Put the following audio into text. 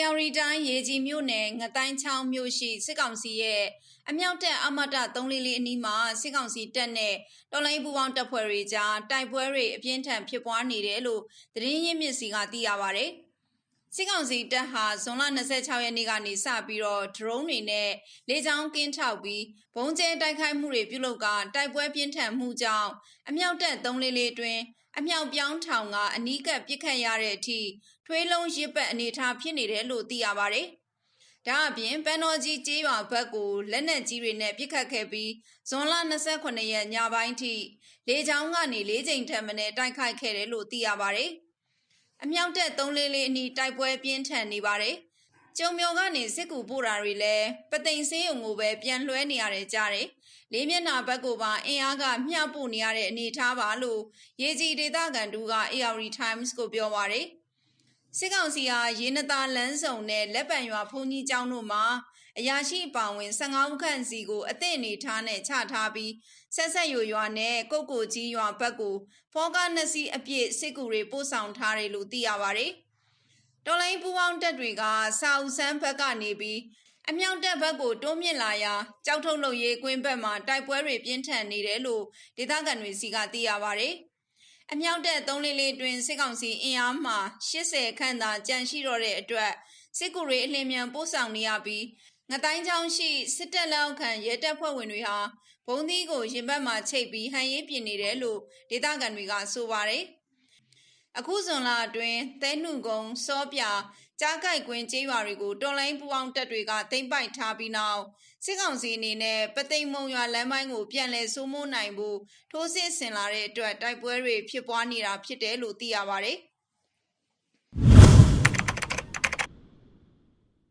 ယော်ရီတိုင်းရေကြီးမြို့နယ်ငတိုင်းချောင်းမြို့ရှိစစ်ကောင်စီရဲ့အမြောက်တပ်အမတ344အနီးမှာစစ်ကောင်စီတပ်နဲ့တော်လိုင်းပူပေါင်းတပ်ဖွဲ့တွေကြားတိုက်ပွဲတွေအပြင်းထန်ဖြစ်ပွားနေတယ်လို့သတင်းရင်းမြစ်စီကသိရပါဗျ။စစ်ကောင်စီတပ်ဟာဇွန်လ26ရက်နေ့ကနေစပြီးတော့ဒရုန်းတွေနဲ့လေကြောင်းကင်းထောက်ပြီးဘုံကျဲတိုက်ခိုက်မှုတွေပြုလုပ်ကတိုက်ပွဲပြင်းထန်မှုကြောင့်အမြောက်တပ်344အတွင်း အမြောက်ပြောင်းထောင်ကအနီးကပ်ပြစ်ခတ်ရတဲ့အထိထွေးလုံးရစ်ပတ်အနေထားဖြစ်နေတယ်လို့သိရပါတယ်။ဒါအပြင်ပန်းတော်ကြီးကျေးရွာဘက်ကိုလက်နက်ကြီးတွေနဲ့ပြစ်ခတ်ခဲ့ပြီးဇွန်လ28ရက်ညပိုင်းထိလေကြောင်းကနေ၄ချိန်ထပ်မံတိုက်ခိုက်ခဲ့တယ်လို့သိရပါတယ်။အမြောက်တက်344အနီးတိုက်ပွဲပြင်းထန်နေပါတယ်။ ကျုံမျော်ကနေစစ်ကူပို့တာတွေလည်းပသိမ်စေးုံကိုပဲပြန်လွှဲနေရတယ်ကြားတယ်။လေးမျက်နှာဘက်ကိုပါအင်အားကမျှပို့နေရတဲ့အနေအထားပါလို့ရေကြီးဒေသခံတူက AR Times ကိုပြောပါတယ်။စစ်ကောင်စီဟာရေနတာလန်းစုံနဲ့လက်ပံရွာဖုန်ကြီးကျောင်းတို့မှာအရာရှိအပောင်ဝင်15ဦးခန့်စီကိုအသင့်အနေထားနဲ့ချထားပြီးဆက်ဆက်ရွရွာနဲ့ကုတ်ကိုကြီးရွာဘက်ကိုဖောကားနှစ်စီးအပြည့်စစ်ကူတွေပို့ဆောင်ထားတယ်လို့သိရပါတယ်။ တော်လိုင်းပူပေါင်းတပ်တွေကစာအုပ်ဆန်းဘက်ကနေပြီးအမြောက်တပ်ဘက်ကိုတွန်းမြင့်လာရာကြောက်ထုတ်လုပ်ရေးကွင်းဘက်မှာတိုက်ပွဲတွေပြင်းထန်နေတယ်လို့ဒေသခံတွေစီကသိရပါတယ်။အမြောက်တပ်344တွင်စစ်ကောင်စီအင်အားမှ80ခန့်သာကြန့်ရှိတော့တဲ့အတွက်စစ်ကူတွေအလင်းမြန်ပို့ဆောင်နေရပြီးငတိုင်းချောင်းရှိစစ်တပ်လက်ခံရဲတပ်ဖွဲ့ဝင်တွေဟာဘုံသီးကိုရင်ဘတ်မှာချိတ်ပြီးဟန်ရေးပြင်နေတယ်လို့ဒေသခံတွေကဆိုပါတယ်။ အခုဇွန်လအတွင်းသဲနှုကုံစောပြကြားကြိုက်ကွင်းကျေးရွာတွေကိုတော်လိုင်းပူအောင်တပ်တွေကသိမ့်ပိုက်ထားပြီးနောက်စစ်ကောင်စီအနေနဲ့ပသိမ်မုံရွာလမ်းပိုင်းကိုပြန်လည်စိုးမိုးနိုင်ဖို့ထိုးစစ်ဆင်လာတဲ့အတွက်တိုက်ပွဲတွေဖြစ်ပွားနေတာဖြစ်တယ်လို့သိရပါတယ်။